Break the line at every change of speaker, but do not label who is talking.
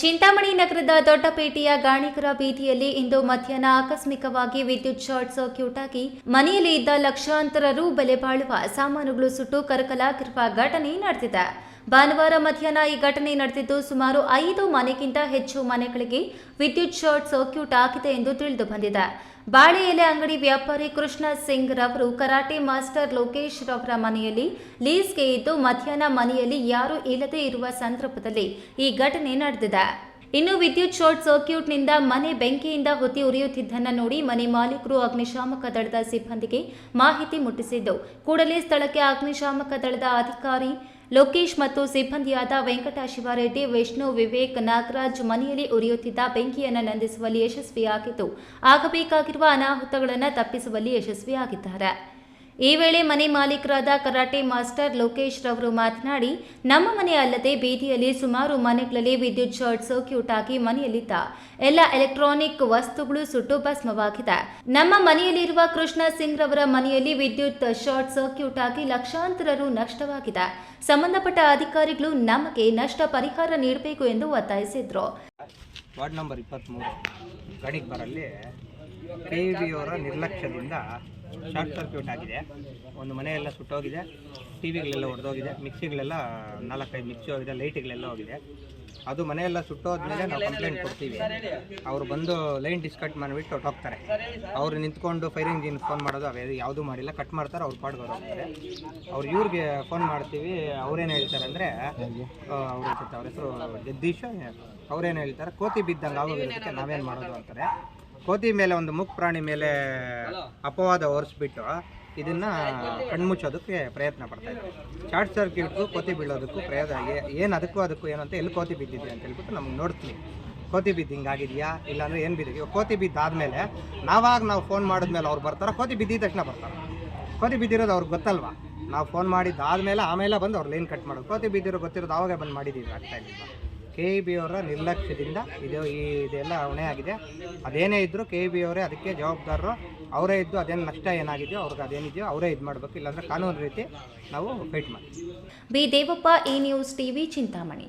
ಚಿಂತಾಮಣಿ ನಗರದ ದೊಡ್ಡಪೇಟೆಯ ಗಾಣಿಕರ ಬೀದಿಯಲ್ಲಿ ಇಂದು ಮಧ್ಯಾಹ್ನ ಆಕಸ್ಮಿಕವಾಗಿ ವಿದ್ಯುತ್ ಶಾರ್ಟ್ ಸರ್ಕ್ಯೂಟ್ ಆಗಿ ಮನೆಯಲ್ಲಿ ಇದ್ದ ಲಕ್ಷಾಂತರ ರು ಬೆಲೆ ಬಾಳುವ ಸಾಮಾನುಗಳು ಸುಟ್ಟು ಕರಕಲಾಗಿರುವ ಘಟನೆ ನಡೆದಿದೆ. ಭಾನುವಾರ ಮಧ್ಯಾಹ್ನ ಈ ಘಟನೆ ನಡೆದಿದ್ದು ಸುಮಾರು ಐದು ಮನೆಗಿಂತ ಹೆಚ್ಚು ಮನೆಗಳಿಗೆ ವಿದ್ಯುತ್ ಶಾರ್ಟ್ ಸರ್ಕ್ಯೂಟ್ ಆಗಿದೆ ಎಂದು ತಿಳಿದು ಬಂದಿದೆ. ಬಾಳೆ ಎಲೆ ಅಂಗಡಿ ವ್ಯಾಪಾರಿ ಕೃಷ್ಣ ಸಿಂಗ್ ರವರು ಕರಾಟೆ ಮಾಸ್ಟರ್ ಲೋಕೇಶ್ ರವರ ಮನೆಯಲ್ಲಿ ಲೀಸ್ಗೆ ಇದ್ದು ಮಧ್ಯಾಹ್ನ ಮನೆಯಲ್ಲಿ ಯಾರೂ ಇಲ್ಲದೆ ಇರುವ ಸಂದರ್ಭದಲ್ಲಿ ಈ ಘಟನೆ ನಡೆದಿದೆ. ಇನ್ನು ವಿದ್ಯುತ್ ಶಾರ್ಟ್ ಸರ್ಕ್ಯೂಟ್ನಿಂದ ಮನೆ ಬೆಂಕಿಯಿಂದ ಹೊತ್ತಿ ಉರಿಯುತ್ತಿದ್ದನ್ನ ನೋಡಿ ಮನೆ ಮಾಲೀಕರು ಅಗ್ನಿಶಾಮಕ ದಳದ ಸಿಬ್ಬಂದಿಗೆ ಮಾಹಿತಿ ಮುಟ್ಟಿಸಿದ್ದು. ಕೂಡಲೇ ಸ್ಥಳಕ್ಕೆ ಅಗ್ನಿಶಾಮಕ ದಳದ ಅಧಿಕಾರಿ ಲೋಕೇಶ್ ಮತ್ತು ಸಿಬ್ಬಂದಿಯಾದ ವೆಂಕಟ ಶಿವಾರೆಡ್ಡಿ ವಿಷ್ಣು, ವಿವೇಕ್, ನಾಗರಾಜ್ ಮನೆಯಲ್ಲಿ ಉರಿಯುತ್ತಿದ್ದ ಬೆಂಕಿಯನ್ನು ನಂದಿಸುವಲ್ಲಿ ಯಶಸ್ವಿಯಾಗಿದ್ದು, ಆಗಬೇಕಾಗಿರುವ ಅನಾಹುತಗಳನ್ನು ತಪ್ಪಿಸುವಲ್ಲಿ ಯಶಸ್ವಿಯಾಗಿದ್ದಾರೆ. ಈ ವೇಳೆ ಮನೆ ಮಾಲೀಕರಾದ ಕರಾಟೆ ಮಾಸ್ಟರ್ ಲೋಕೇಶ್ ರವರು ಮಾತನಾಡಿ, ನಮ್ಮ ಮನೆ ಅಲ್ಲದೆ ಬೀದಿಯಲ್ಲಿ ಸುಮಾರು ಮನೆಗಳಲ್ಲಿ ವಿದ್ಯುತ್ ಶಾರ್ಟ್ ಸರ್ಕ್ಯೂಟ್ ಆಗಿ ಮನೆಯಲ್ಲಿದ್ದ ಎಲ್ಲ ಎಲೆಕ್ಟ್ರಾನಿಕ್ ವಸ್ತುಗಳು ಸುಟ್ಟು ಭಸ್ಮವಾಗಿದೆ. ನಮ್ಮ ಮನೆಯಲ್ಲಿರುವ ಕೃಷ್ಣ ಸಿಂಗ್ ರವರ ಮನೆಯಲ್ಲಿ ವಿದ್ಯುತ್ ಶಾರ್ಟ್ ಸರ್ಕ್ಯೂಟ್ ಆಗಿ ಲಕ್ಷಾಂತರ ರು ನಷ್ಟವಾಗಿದೆ. ಸಂಬಂಧಪಟ್ಟ ಅಧಿಕಾರಿಗಳು ನಮಗೆ ನಷ್ಟ ಪರಿಹಾರ ನೀಡಬೇಕು ಎಂದು ಒತ್ತಾಯಿಸಿದ್ರು.
ವಾರ್ಡ್ ನಂಬರ್ ಇಪ್ಪತ್ತ್ಮೂರು ಗಣಿಗ್ಬರಲ್ಲಿ ಕೆ ವಿ ಅವರ ನಿರ್ಲಕ್ಷ್ಯದಿಂದ ಶಾರ್ಟ್ ಸರ್ಕ್ಯೂಟ್ ಆಗಿದೆ. ಒಂದು ಮನೆಯೆಲ್ಲ ಸುಟ್ಟೋಗಿದೆ ಟಿ ವಿಗಳೆಲ್ಲ ಒಡೆದೋಗಿದೆ, ಮಿಕ್ಸಿಗಳೆಲ್ಲ ನಾಲ್ಕೈದು ಮಿಕ್ಸಿ ಹೋಗಿದೆ, ಲೈಟ್ಗಳೆಲ್ಲ ಹೋಗಿದೆ. ಅದು ಮನೆಯೆಲ್ಲ ಸುಟ್ಟೋದ್ಮೇಲೆ ನಾವು ಕಂಪ್ಲೇಂಟ್ ಕೊಡ್ತೀವಿ. ಅವರು ಬಂದು ಲೈನ್ ಡಿಸ್ಕಟ್ ಮಾಡಿಬಿಟ್ಟು ಹೊಟ್ಟೋಗ್ತಾರೆ ಅವ್ರು ನಿಂತ್ಕೊಂಡು ಫೈರ್ ಇಂಜಿನ್ ಫೋನ್ ಮಾಡೋದು ಅವೇ ಯಾವುದೂ ಮಾಡಿಲ್ಲ. ಕಟ್ ಮಾಡ್ತಾರೆ, ಅವ್ರು ಪಾಡ್ಗೆ ಅವ್ರು ಹೋಗ್ತಾರೆ. ಅವ್ರು ಇವ್ರಿಗೆ ಫೋನ್ ಮಾಡ್ತೀವಿ, ಅವ್ರೇನು ಹೇಳ್ತಾರೆ ಅಂದರೆ ಅವ್ರ ಅವ್ರ ಹೆಸರು ಜಗದೀಶ್, ಅವ್ರೇನು ಹೇಳ್ತಾರೆ, ಕೋತಿ ಬಿದ್ದಂಗೆ ಆಗೋಗಿರೋದಕ್ಕೆ ನಾವೇನು ಮಾಡೋದು ಅಂತಾರೆ. ಕೋತಿ ಮೇಲೆ ಒಂದು ಮುಖ ಪ್ರಾಣಿ ಮೇಲೆ ಅಪವಾದ ಹೊರಿಸ್ಬಿಟ್ಟು ಇದನ್ನ ಕಣ್ಮುಚ್ಚೋದಕ್ಕೆ ಪ್ರಯತ್ನ ಪಡ್ತಾ ಇದ್ದಾರೆ. ಶಾರ್ಟ್ ಸರ್ಕ್ಯೂಟ್ಗೂ ಕೋತಿ ಬೀಳೋದಕ್ಕೂ ಪ್ರಯತ್ನ ಏನು ಅದಕ್ಕೂ ಅದಕ್ಕೂ ಏನಂತ ಎಲ್ಲಿ ಕೋತಿ ಬಿದ್ದಿದೆ ಅಂತ ಹೇಳ್ಬಿಟ್ಟು ನಮ್ಗೆ ನೋಡ್ತೀನಿ. ಕೋತಿ ಬಿದ್ದು ಹಿಂಗಾಗಿದೆಯಾ ಇಲ್ಲಾಂದ್ರೆ ಏನು ಬಿದ್ದಿದೆ? ಕೋತಿ ಬಿದ್ದಾದ್ಮೇಲೆ ನಾವಾಗ ನಾವು ಫೋನ್ ಮಾಡಿದ್ಮೇಲೆ ಅವ್ರು ಬರ್ತಾರೆ ಕೋತಿ ಬಿದ್ದಿದ ತಕ್ಷಣ ಬರ್ತಾರೆ. ಕೋತಿ ಬಿದ್ದಿರೋದು ಅವ್ರಿಗೆ ಗೊತ್ತಲ್ವಾ? ನಾವು ಫೋನ್ ಮಾಡಿದ್ದಾದ್ಮೇಲೆ ಆಮೇಲೆ ಬಂದು ಅವ್ರು ಲೈನ್ ಕಟ್ ಮಾಡೋದು. ಕೋತಿ ಬಿದ್ದಿರೋ ಗೊತ್ತಿರೋದು ಆವಾಗ ಬಂದು ಮಾಡಿದ್ದೀವಿ ಆಗ್ತಾ ಇರಲಿಲ್ಲ ಕೆ ಇ ಬಿ ಅವರ ನಿರ್ಲಕ್ಷ್ಯದಿಂದ ಇದು ಈ ಇದೆಲ್ಲ ಹೊಣೆ ಆಗಿದೆ. ಅದೇನೇ ಇದ್ದರೂ ಕೆ ಬಿ ಅವರೇ ಅದಕ್ಕೆ ಜವಾಬ್ದಾರರು. ಅವರೇ ಇದ್ದು ಅದೇನು ನಷ್ಟ ಏನಾಗಿದೆಯೋ, ಅವ್ರಿಗೆ ಅದೇನಿದೆಯೋ ಅವರೇ ಇದು ಮಾಡಬೇಕು. ಇಲ್ಲಾಂದರೆ ಕಾನೂನು ರೀತಿ ನಾವು ಫೈಟ್ ಮಾಡ್ತೀವಿ.
B Devappa E news TV, Chintamani.